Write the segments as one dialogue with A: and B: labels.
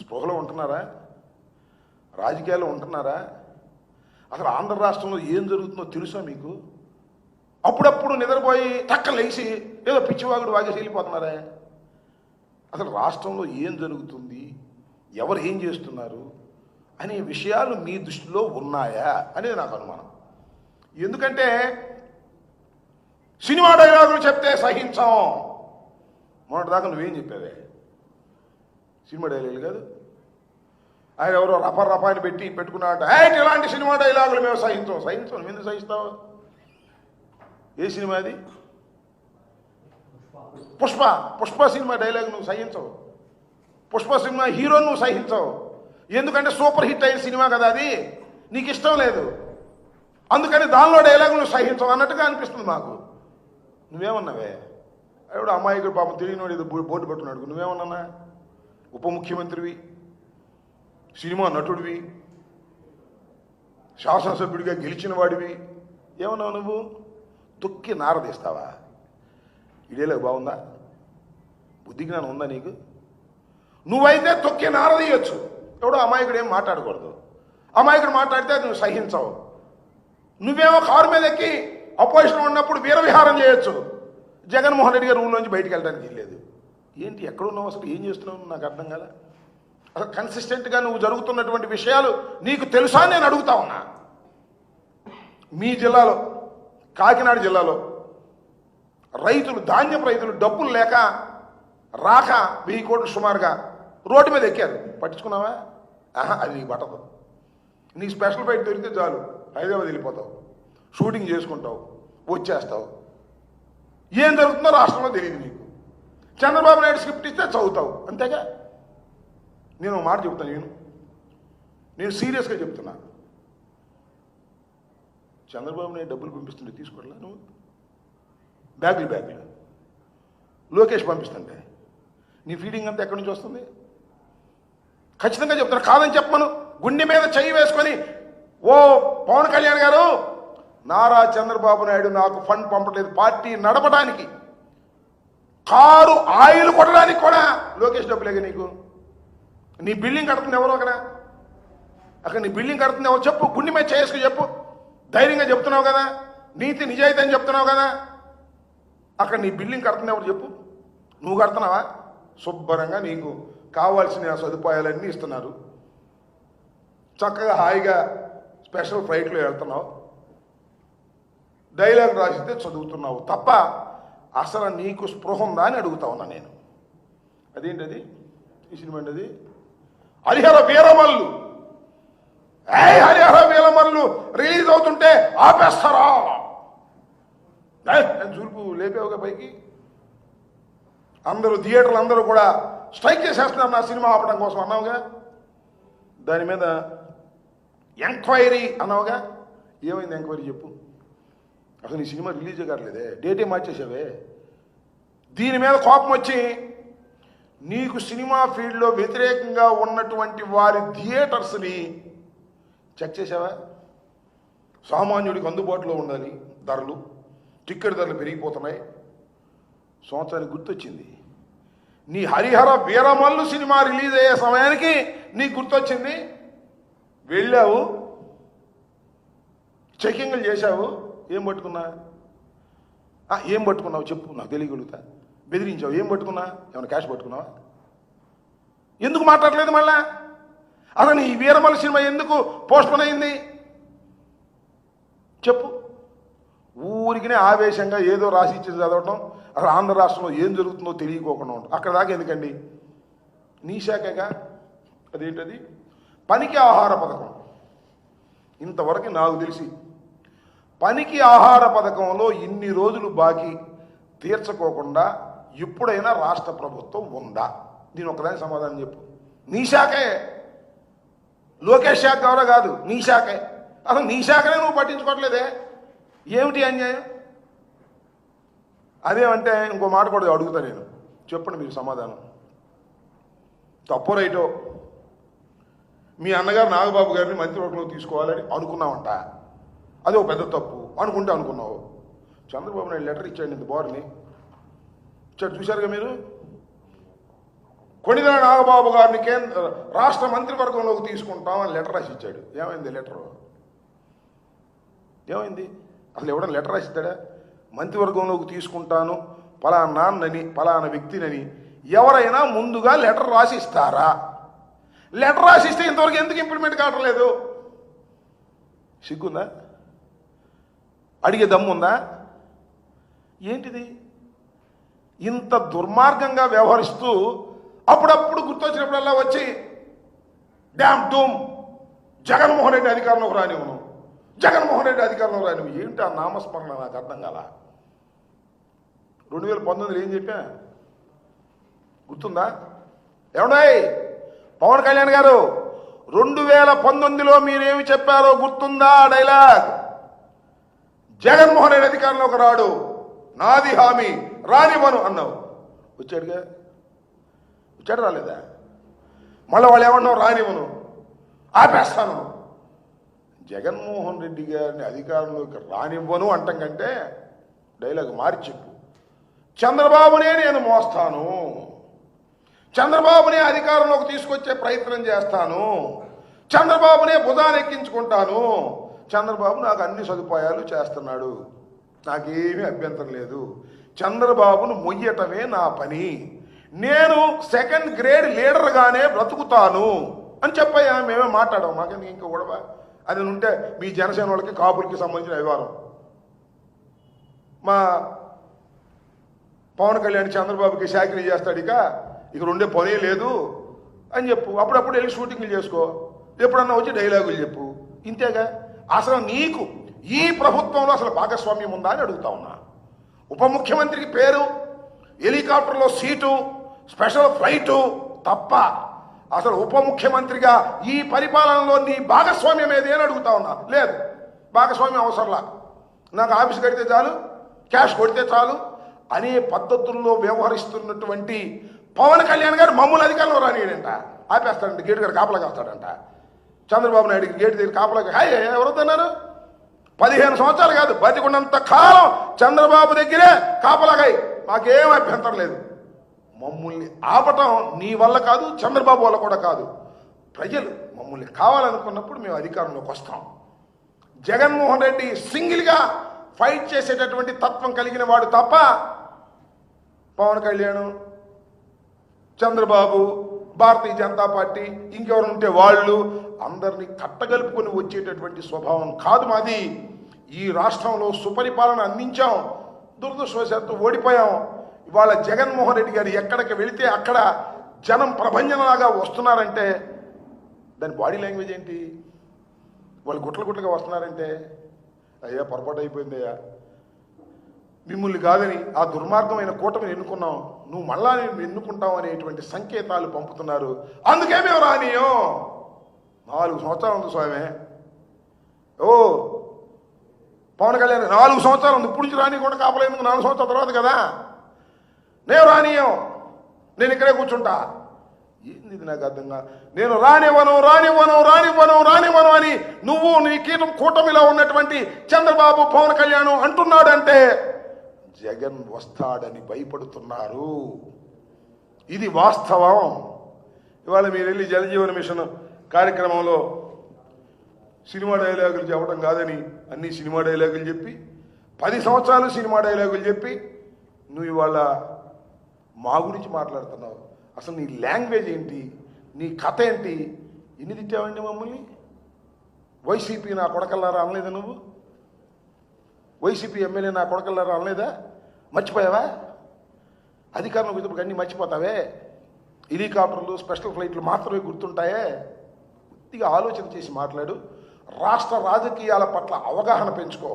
A: స్పృహలో ఉంటున్నారా? రాజకీయాల్లో ఉంటున్నారా? అసలు ఆంధ్ర రాష్ట్రంలో ఏం జరుగుతుందో తెలుసా మీకు? అప్పుడప్పుడు నిద్రపోయి టక్క లేచి ఏదో పిచ్చివాగుడు వాగేసి వెళ్ళిపోతున్నారా? అసలు రాష్ట్రంలో ఏం జరుగుతుంది? ఎవరు ఏం చేస్తున్నారు? అనే విషయాలు మీ దృష్టిలో ఉన్నాయా అనేది నాకు అనుమానం. ఎందుకంటే సినిమా డైలాగులు చెప్తే సహించం. మొన్నటిదాకా నువ్వేం చెప్పావే? సినిమా డైలాగులు కాదు. ఆయన ఎవరో రప రపాని పెట్టి పెట్టుకున్నాడు ఆయన ఇలాంటి సినిమా డైలాగులు మేము సహించాం సహించాం నువ్వు ఎందుకు సహిస్తావు? ఏ సినిమా అది? పుష్ప పుష్ప సినిమా డైలాగ్ నువ్వు సహించవు. పుష్ప సినిమా హీరో నువ్వు సహించవు. ఎందుకంటే సూపర్ హిట్ అయిన సినిమా కదా అది. నీకు ఇష్టం లేదు. అందుకని దానిలో డైలాగ్ నువ్వు సహించవు అన్నట్టుగా అనిపిస్తుంది మాకు. నువ్వేమన్నావే? ఎవడు అమ్మాయికి పాపం తెలియనోడు ఏదో బోర్డు పెట్టున్నాడు నువ్వేమన్నా ఉప ముఖ్యమంత్రివి సినిమా నటుడివి శాసనసభ్యుడిగా గెలిచిన వాడివి. ఏమన్నావు నువ్వు? తొక్కి నారదీస్తావా ఇడేలకు బాగుందా? బుద్ధి జ్ఞానం ఉందా నీకు? నువ్వైతే తొక్కి నారదీయచ్చు ఎవడో అమాయకుడు ఏం మాట్లాడకూడదు. అమాయకుడు మాట్లాడితే అది నువ్వు సహించవు. నువ్వేమో కారు మీద ఎక్కి అపోజిషన్ ఉన్నప్పుడు వీరవిహారం చేయొచ్చు. జగన్మోహన్ రెడ్డి గారు రూమ్ నుంచి బయటికి వెళ్ళడానికి వీల్లేదు. ఏంటి ఎక్కడున్నావు అసలు? ఏం చేస్తున్నావు? నాకు అర్థం కదా అసలు కన్సిస్టెంట్గా నువ్వు జరుగుతున్నటువంటి విషయాలు నీకు తెలుసా నేను అడుగుతా ఉన్నా. మీ జిల్లాలో కాకినాడ జిల్లాలో రైతులు ధాన్యం రైతులు డబ్బులు లేక రాక వెయ్యి కోట్లు సుమారుగా రోడ్డు మీద ఎక్కారు. పట్టించుకున్నావా? ఆహా అది నీకు పట్టదు. నీ స్పెషల్ ఫ్లైట్ దొరికితే చాలు. హైదరాబాద్ వెళ్ళిపోతావు. షూటింగ్ చేసుకుంటావు. వచ్చేస్తావు. ఏం జరుగుతుందో రాష్ట్రంలో తెలియదు నీకు. చంద్రబాబు నాయుడు స్క్రిప్ట్ ఇస్తే చదువుతావు. అంతేగా? నేను మాట చెప్తాను నేను నేను సీరియస్గా చెప్తున్నా. చంద్రబాబు నాయుడు డబ్బులు పంపిస్తుంటే తీసుకోవట్లా నువ్వు? బ్యాగులు బ్యాగులు. లోకేష్ పంపిస్తుంటే. నీ ఫీడింగ్ అంతా ఎక్కడి నుంచి వస్తుంది? ఖచ్చితంగా చెప్తాను కాదని చెప్పను గుండె మీద చెయ్యి వేసుకొని ఓ పవన్ కళ్యాణ్ గారు నారా చంద్రబాబు నాయుడు నాకు ఫండ్ పంపట్లేదు. పార్టీ నడపడానికి కారు ఆయిల్ కొట్టడానికి కూడా లోకేష్ డబ్బులేగా నీకు? నీ బిల్డింగ్ కడుతుంది ఎవరు అక్కడ? అక్కడ నీ బిల్డింగ్ కడుతుంది ఎవరు చెప్పు గుండె మీద చేసుకుని చెప్పు. ధైర్యంగా చెప్తున్నావు కదా? నీతి నిజాయితీ అని చెప్తున్నావు కదా? అక్కడ నీ బిల్డింగ్ కడుతుంది ఎవరు చెప్పు. నువ్వు కడుతున్నావా? శుభ్రంగా నీకు కావాల్సిన సదుపాయాలన్నీ ఇస్తున్నారు. చక్కగా హాయిగా స్పెషల్ ఫ్లైట్లో వెళ్తున్నావు. డైలాగ్ రాసితే చదువుతున్నావు తప్ప అసలు నీకు స్పృహ ఉందా అని అడుగుతా ఉన్నా నేను. అదేంటది? ఈ సినిమా ఏంటది? హరిహర వీరమల్లు. ఏ హరిహర వీరమల్లు రిలీజ్ అవుతుంటే ఆపేస్తారా? చూపు లేపేవుగా పైకి. అందరూ థియేటర్లు అందరూ కూడా స్ట్రైక్ చేసేస్తున్నారు నా సినిమా ఆపడం కోసం అన్నావుగా? దాని మీద ఎంక్వైరీ అన్నావుగా? ఏమైంది ఎంక్వైరీ చెప్పు. అసలు ఈ సినిమా రిలీజ్ కావట్లేదే. డేటే మార్చేసావే దీని మీద కోపం వచ్చి నీకు సినిమా ఫీల్డ్లో వ్యతిరేకంగా ఉన్నటువంటి వారి థియేటర్స్ని చెక్ చేసావా సామాన్యుడికి అందుబాటులో ఉండాలి ధరలు టిక్కెట్ ధరలు పెరిగిపోతున్నాయి. సంవత్సరానికి గుర్తొచ్చింది. నీ హరిహర వీరమల్లు సినిమా రిలీజ్ అయ్యే సమయానికి నీకు గుర్తొచ్చింది. వెళ్ళావు చెకింగ్లు చేశావు. ఏం పట్టుకున్నా? ఏం పట్టుకున్నావు చెప్పు నాకు తెలియగలుగుతా. బెదిరించావు ఏం పట్టుకున్నా? ఏమైనా క్యాష్ పట్టుకున్నావా? ఎందుకు మాట్లాడలేదు మళ్ళా? అసలు ఈ వీరమల సినిమా ఎందుకు పోస్ట్పోన్ అయింది? చెప్పు. ఊరికినే ఆవేశంగా ఏదో రాసి ఇచ్చి చదవటం అసలు ఆంధ్ర రాష్ట్రంలో ఏం జరుగుతుందో తెలియకోకుండా ఉంటాం అక్కడ దాకా ఎందుకండి? నీ శాఖగా? అదేంటది? పనికి ఆహార పథకం. ఇంతవరకు నాకు తెలిసి పనికి ఆహార పథకంలో ఇన్ని రోజులు బాకీ తీర్చుకోకుండా ఎప్పుడైనా రాష్ట్ర ప్రభుత్వం ఉందా? దీని ఒకదాని సమాధానం చెప్పు. నీ శాఖే. లోకేష్ శాఖ ఎవరో కాదు? నీ శాఖే. అసలు నీ శాఖనే నువ్వు పట్టించుకోవట్లేదే. ఏమిటి అన్యాయం? అదేమంటే ఇంకో మాట కూడా అడుగుతా నేను. చెప్పండి మీరు సమాధానం. తప్పు రైటో? మీ అన్నగారు నాగబాబు గారిని మంత్రివర్గంలో తీసుకోవాలని అనుకున్నామంట. అది ఒక పెద్ద తప్పు అనుకుంటే అనుకున్నావు. చంద్రబాబు నాయుడు లెటర్ ఇచ్చాడు ఇంత బోర్ని. ఇచ్చాడు చూశారుగా మీరు? కొణిదెల నాగబాబు గారిని కేంద్ర రాష్ట్ర మంత్రివర్గంలోకి తీసుకుంటామని లెటర్ రాసి ఇచ్చాడు. ఏమైంది లెటర్? ఏమైంది? అసలు ఎవడన్నా లెటర్ రాసిస్తాడా మంత్రివర్గంలోకి తీసుకుంటాను పలానా నాన్నని పలానా వ్యక్తినని ఎవరైనా ముందుగా లెటర్ రాసి ఇస్తారా? లెటర్ రాసిస్తే ఇంతవరకు ఎందుకు ఇంప్లిమెంట్ కావట్లేదు? సిగ్గుందా? అడిగే దమ్ముందా ఏంటిది? ఇంత దుర్మార్గంగా వ్యవహరిస్తూ అప్పుడప్పుడు గుర్తొచ్చినప్పుడల్లా వచ్చి డ్యామ్ డూమ్ జగన్మోహన్ రెడ్డి అధికారంలోకి రానివ్వను జగన్మోహన్ రెడ్డి అధికారంలోకి రానివ్వు. ఏంటి ఆ నామస్మరణ? నాకు అర్థం కాల. రెండు వేల పంతొమ్మిదిలో ఏం చెప్పా? గుర్తుందా? ఏమన్నాయి పవన్ కళ్యాణ్ గారు రెండు వేల పంతొమ్మిదిలో మీరేమి చెప్పారో గుర్తుందా? ఆ డైలాగ్. జగన్మోహన్ రెడ్డి అధికారంలోకి రాడు నాది హామీ రానివ్వను అన్నావు. వచ్చాడుగా? వచ్చాడు రాలేదా? మళ్ళీ వాళ్ళు ఏమన్నావు? రానివ్వను ఆపేస్తాను. జగన్మోహన్ రెడ్డి గారిని అధికారంలోకి రానివ్వను అంటం కంటే డైలాగ్ మార్చెప్పు చంద్రబాబునే నేను మోస్తాను. చంద్రబాబునే అధికారంలోకి తీసుకొచ్చే ప్రయత్నం చేస్తాను. చంద్రబాబునే భుజాన్ని ఎక్కించుకుంటాను. చంద్రబాబు నాకు అన్ని సదుపాయాలు చేస్తున్నాడు. నాకేమీ అభ్యంతరం లేదు. చంద్రబాబును మొయ్యటమే నా పని. నేను సెకండ్ గ్రేడ్ లీడర్గానే బ్రతుకుతాను అని చెప్పయ్యా మేమే మాట్లాడాం మాకెందుకు ఇంకా గొడవ అది ఉంటే మీ జనసేన వాళ్ళకి కాపులకి సంబంధించిన వ్యవహారం. మా పవన్ కళ్యాణ్ చంద్రబాబుకి శాఖలు చేస్తాడు ఇక. ఇక రెండే పనే లేదు అని చెప్పు. అప్పుడప్పుడు వెళ్ళి షూటింగ్లు చేసుకో. ఎప్పుడన్నా వచ్చి డైలాగులు చెప్పు. ఇంతేగా? అసలు నీకు ఈ ప్రభుత్వంలో అసలు భాగస్వామ్యం ఉందా అని అడుగుతా ఉన్నా. ఉప ముఖ్యమంత్రికి పేరు హెలికాప్టర్లో సీటు స్పెషల్ ఫ్లైటు తప్ప అసలు ఉప ముఖ్యమంత్రిగా ఈ పరిపాలనలో నీ భాగస్వామ్యం ఏది అని అడుగుతా ఉన్నా. లేదు భాగస్వామ్యం అవసరంలా. నాకు ఆఫీస్ కడితే చాలు క్యాష్ కొడితే చాలు అనే పద్ధతుల్లో వ్యవహరిస్తున్నటువంటి పవన్ కళ్యాణ్ గారు మమ్మల్ని అధికారంలో రానియడంట ఆపేస్తాడంట గేటు గారు కాపలా కాస్తాడంట. చంద్రబాబు నాయుడికి గేటు దగ్గర కాపలా హాయ్ ఎవరొద్దన్నారు పదిహేను సంవత్సరాలు కాదు బతికున్నంత కాలం చంద్రబాబు దగ్గరే కాపలాగాయి మాకేం అభ్యంతరం లేదు. మమ్మల్ని ఆపటం నీ వల్ల కాదు చంద్రబాబు వల్ల కూడా కాదు. ప్రజలు మమ్మల్ని కావాలనుకున్నప్పుడు మేము అధికారంలోకి వస్తాం. జగన్మోహన్ రెడ్డి సింగిల్గా ఫైట్ చేసేటటువంటి తత్వం కలిగిన వాడు తప్ప పవన్ కళ్యాణ్ చంద్రబాబు భారతీయ జనతా పార్టీ ఇంకెవరు ఉంటే వాళ్ళు అందరినీ కట్టగలుపుకొని వచ్చేటటువంటి స్వభావం కాదు మాది. ఈ రాష్ట్రంలో సుపరిపాలన అందించాం. దురదృష్టవశాత్తు ఓడిపోయాం. ఇవాళ జగన్మోహన్ రెడ్డి గారు ఎక్కడికి వెళితే అక్కడ జనం ప్రభంజనలాగా వస్తున్నారంటే దాని బాడీ లాంగ్వేజ్ ఏంటి? వాళ్ళు గుట్ల గుట్లగా వస్తున్నారంటే అయ్యా పొరపాటు అయిపోయిందయ్యా మిమ్మల్ని కాదని ఆ దుర్మార్గమైన కూటమిని ఎన్నుకున్నాం. నువ్వు మళ్ళా నేను ఎన్నుకుంటావు అనేటువంటి సంకేతాలు పంపుతున్నారు. అందుకే మేము రానియం నాలుగు సంవత్సరాలు ఉంది స్వామి. ఓ పవన్ కళ్యాణ్ నాలుగు సంవత్సరాలు ఉంది. ఇప్పుడు నుంచి రానియకుండా కాపలేందుకు నాలుగు సంవత్సరాల తర్వాత కదా. నేను రానియం. నేను ఇక్కడే కూర్చుంటా. ఏంది ఇది నాకు అర్థంగా నేను రానివ్వను రానివ్వను రానివ్వను రానివ్వను అని నువ్వు నీ కీటం కూటమిలో ఉన్నటువంటి చంద్రబాబు పవన్ కళ్యాణ్ అంటున్నాడంటే జగన్ వస్తాడని భయపడుతున్నారు. ఇది వాస్తవం. ఇవాళ మీరు వెళ్ళి జలజీవన మిషన్ కార్యక్రమంలో సినిమా డైలాగులు చెప్పడం కాదని అన్ని సినిమా డైలాగులు చెప్పి పది సంవత్సరాలు సినిమా డైలాగులు చెప్పి నువ్వు ఇవాళ మా గురించి మాట్లాడుతున్నావు. అసలు నీ లాంగ్వేజ్ ఏంటి? నీ కథ ఏంటి? ఎన్ని తిట్టావండి మమ్మల్ని? వైసీపీ నా కొడకల్లారా అనలేదా నువ్వు? వైసీపీ ఎమ్మెల్యే నా కొడకల్లారా అనలేదా మర్చిపోయావా? అధికారంలోకి వచ్చినప్పుడు అన్నీ మర్చిపోతావే? హెలికాప్టర్లు స్పెషల్ ఫ్లైట్లు మాత్రమే గుర్తుంటాయే? పూర్తిగా ఆలోచన చేసి మాట్లాడు. రాష్ట్ర రాజకీయాల పట్ల అవగాహన పెంచుకో.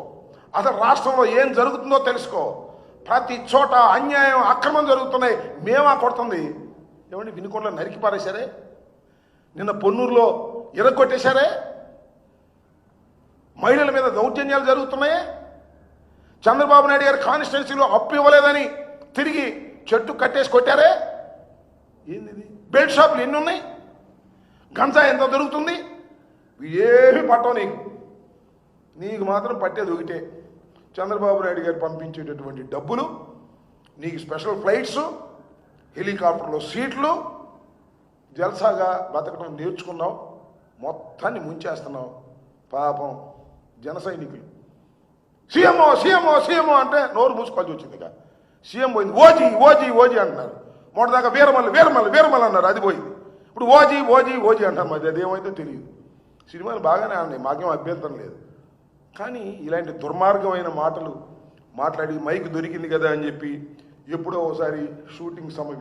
A: అసలు రాష్ట్రంలో ఏం జరుగుతుందో తెలుసుకో. ప్రతి చోట అన్యాయం అక్రమం జరుగుతున్నాయి. మేమా కొడుతుంది. ఏమండి వినుకొండలో నరికి పారేశారే? నిన్న పొన్నూరులో ఇరగొట్టేశారే మహిళల మీద దౌర్జన్యాలు జరుగుతున్నాయే? చంద్రబాబు నాయుడు గారు కాన్స్టిట్యున్సీలో అప్పు ఇవ్వలేదని తిరిగి చెట్టు కట్టేసి కొట్టారే? ఏంది బెల్ట్ షాపులు ఎన్ని ఉన్నాయి? గంజా ఎంత దొరుకుతుంది? ఏమి పట్టవు నీకు. నీకు మాత్రం పట్టేది ఒకటే. చంద్రబాబు నాయుడు గారు పంపించేటటువంటి డబ్బులు నీకు స్పెషల్ ఫ్లైట్స్ హెలికాప్టర్లో సీట్లు జల్సాగా బతకడం నేర్చుకున్నావు మొత్తాన్ని ముంచేస్తున్నావు. పాపం జన సైనికులు. సీఎంఓ సీఎంఓ సీఎంఓ అంటే నోరు మూసుకోవాల్సి వచ్చింది ఇక సీఎం పోయింది ఓజీ ఓజీ ఓజీ అంటున్నారు. మొదటిదాకా వీరమల్లి వీరమల్లి వీరమల్లి అన్నారు అది పోయింది. ఇప్పుడు ఓజీ ఓజీ ఓజీ అంటారు మరి అదేమైతే తెలియదు. సినిమాలు బాగానే ఆడినాయి మాకేం అభ్యంతరం లేదు. కానీ ఇలాంటి దుర్మార్గమైన మాటలు మాట్లాడి మైక్ దొరికింది కదా అని చెప్పి ఎప్పుడో ఒకసారి షూటింగ్ సమయం